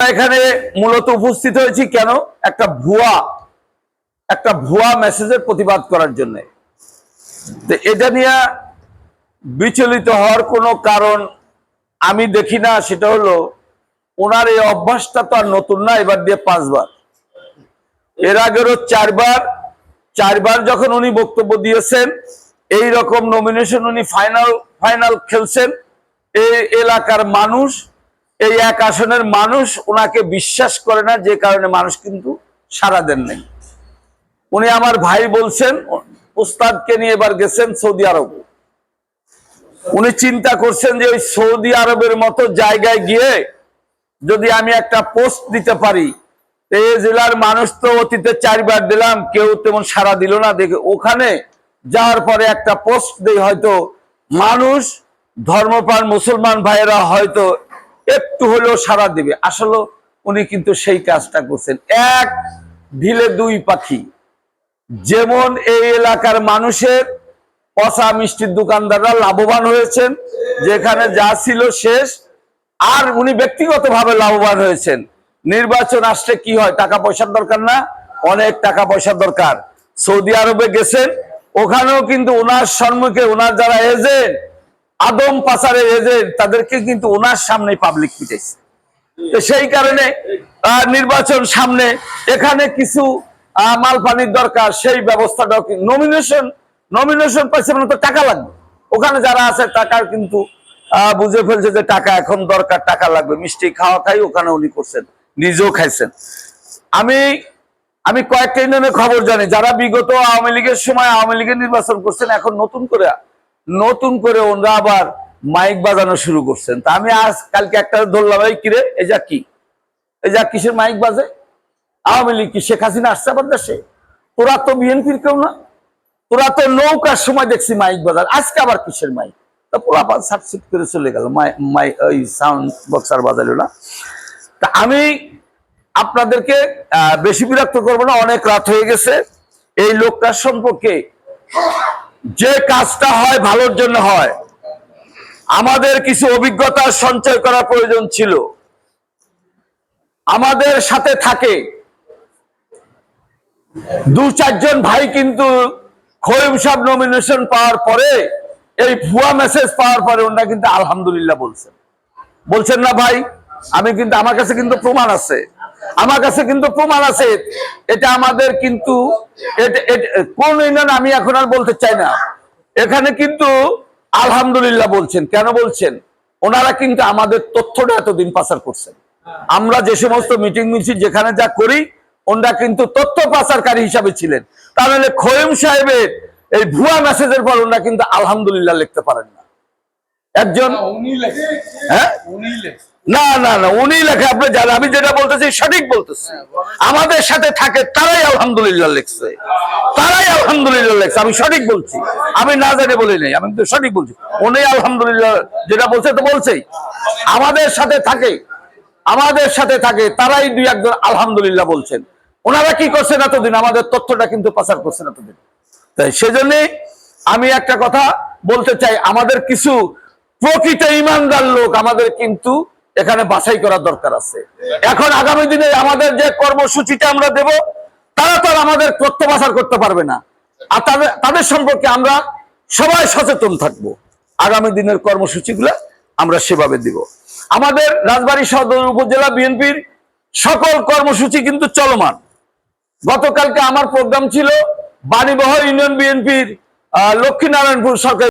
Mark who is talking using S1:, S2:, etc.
S1: এখানে মূলত উপস্থিত হয়েছি কেন? একটা ভুয়া একটা ভুয়া মেসেজের প্রতিবাদ করার জন্য। তো এটা নিয়ে বিচলিত হওয়ার কোনো কারণ আমি দেখি না, সেটা হলো ওনার এই অভ্যাসটা তো আর নতুন না, এবার দিয়ে পাঁচবার। এর আগেরও চারবার চারবার যখন উনি বক্তব্য দিয়েছেন, এই রকম নমিনেশন উনি ফাইনাল ফাইনাল খেলছেন। এই এলাকার মানুষ এই এক আসনের মানুষ ওনাকে বিশ্বাস করে না, যে কারণে মানুষ কিন্তু সারা দেন নাই। উনি আমার ভাই বলছেন, উস্তাদকে নিয়ে এবার গেছেন সৌদি আরব। উনি চিন্তা করছেন যে ওই সৌদি আরবের মতো জায়গায় গিয়ে যদি আমি একটা পোস্ট দিতে পারি এই জেলার মানুষ তো অতীতে চারবার দিলাম, কেউ তেমন সারা দিল না। দেখে ওখানে যাওয়ার পরে একটা পোস্ট দেই হয়তো, মানুষ, ধর্মপ্রাণ মুসলমান ভাইয়েরা হয়তো একটু হলেও সারা দিবে। আসলে উনি কিন্তু সেই কাজটা করছেন। এক ঢিলে দুই পাখি। যেমন এই এলাকার মানুষের পচা মিষ্টির দোকানদাররা লাভবান হয়েছেন, যেখানে যা ছিল শেষ, আর উনি ব্যক্তিগতভাবে লাভবান হয়েছেন। নির্বাচন আসলে কি হয়? টাকা পয়সার দরকার না, অনেক টাকা পয়সার দরকার। সৌদি আরবে গেছেন, ওখানেও কিন্তু ওনার সম্মুখে ওনার যারা এজেন্ট আদম পাচারের এজেন্ট তাদেরকে কিন্তু ওনার সামনে পাবলিক পিটাইছে। সেই কারণে নির্বাচন সামনে এখানে কিছু মাল পানির দরকার, সেই ব্যবস্থাটাও নমিনেশন নমিনেশন পাইছে মানে তো টাকা লাগবে। ওখানে যারা আছে টাকার কিন্তু বুঝে ফেলছে যে টাকা এখন দরকার, টাকা লাগবে। মিষ্টি খাওয়া খাই ওখানে উনি করছেন, নিজেও খাইছেন। আমি আমি কয়েকটা ইউনিয়নের খবর জানি। যারা বিগত আওয়ামী লীগের সময় আওয়ামী লীগের নির্বাচন করছেন, এখন নতুন করে নতুন করে ওনারা আবার মাইক বাজানো শুরু করছেন। তা আমি আজ কালকে একটা ধরলাম, এই কিরে, এই যা কি? এই যা কিসের মাইক বাজে? আওয়ামী লীগ কি শেখ হাসিনা আসছে আবার দেশে? তোরা তো বিএনপির কেউ না। তোরা তো নৌকার সময় দেখছি মাইক বাজার আজকে আবার কিসের মাইক? তা পুরা সাবসিড করে চলে গেল। মাই ওই সাউন্ড বক্সার বাজালো না। তা আমি আপনাদেরকে বেশি বিরক্ত করব না, অনেক রাত হয়ে গেছে। এই লোকটার সম্পর্কে যে কাজটা হয় ভালোর জন্য হয়। আমাদের কিছু অভিজ্ঞতা সঞ্চয় করার প্রয়োজন ছিল। আমাদের সাথে থাকে। দু চারজন ভাই কিন্তু খৈম সাহেব নমিনেশন পাওয়ার পরে, এই ভুয়া মেসেজ পাওয়ার পরে ওনারা কিন্তু আলহামদুলিল্লাহ বলছেন। বলছেন না ভাই, আমি কিন্তু, আমার কাছে কিন্তু প্রমাণ আছে। আমার কাছে কিন্তু প্রমাণ আছে। এটা আমাদের কিন্তু কোন ইউনিয়ন আমি এখন আর বলতে চাই না। এখানে কিন্তু আলহামদুলিল্লাহ বলছেন। কেন বলছেন? ওনারা কিন্তু আমাদের তথ্যটা এতদিন পাচার করছেন। আমরা যে সমস্ত মিটিং মিছিল যেখানে যা করি ওনারা কিন্তু তথ্য পাচারকারী হিসাবে ছিলেন। তাহলে খোয়েম সাহেবের এই ভুয়া মেসেজের পর ওনারা কিন্তু আলহামদুলিল্লাহ লিখতে পারেন না। একজন হ্যাঁ? না না না উনি লেখে আপনি জানেন আমি যেটা বলতেছি সঠিক বলতেছি। আমাদের সাথে থাকে তারাই আলহামদুলিল্লাহ লিখছে। তারাই আলহামদুলিল্লাহ লিখছে আমি সঠিক বলছি। আমি না জানি বলি নাই আমি তো সঠিক বলছি। উনি আলহামদুলিল্লাহ যেটা বলছে তো বলছেই। আমাদের সাথে থাকে আমাদের সাথে থাকে তারাই দুই একজন আলহামদুলিল্লাহ বলছেন। ওনারা কি করছেন এতদিন? আমাদের তথ্যটা কিন্তু পাচার করছেন এতদিন। তাই সেজন্য আমি একটা কথা বলতে চাই আমাদের কিছু প্রকৃত ইমানদার লোক আমাদের কিন্তু এখানে বাছাই করার দরকার আছে। এখন আগামী দিনে আমাদের যে কর্মসূচিটা আমরা দেব, তারা তো আমাদের তথ্য পাচার করতে পারবে না। আর তাদের তাদের সম্পর্কে আমরা সবাই সচেতন থাকব। আগামী দিনের কর্মসূচিগুলো আমরা সেভাবে দিব। আমাদের রাজবাড়ী সদর উপজেলা বিএনপির সকল কর্মসূচি কিন্তু চলমান। গতকালকে আমার প্রোগ্রাম ছিল বাড়িবহ ইউনিয়ন বিএনপির লক্ষ্মীনারায়ণপুর সরকার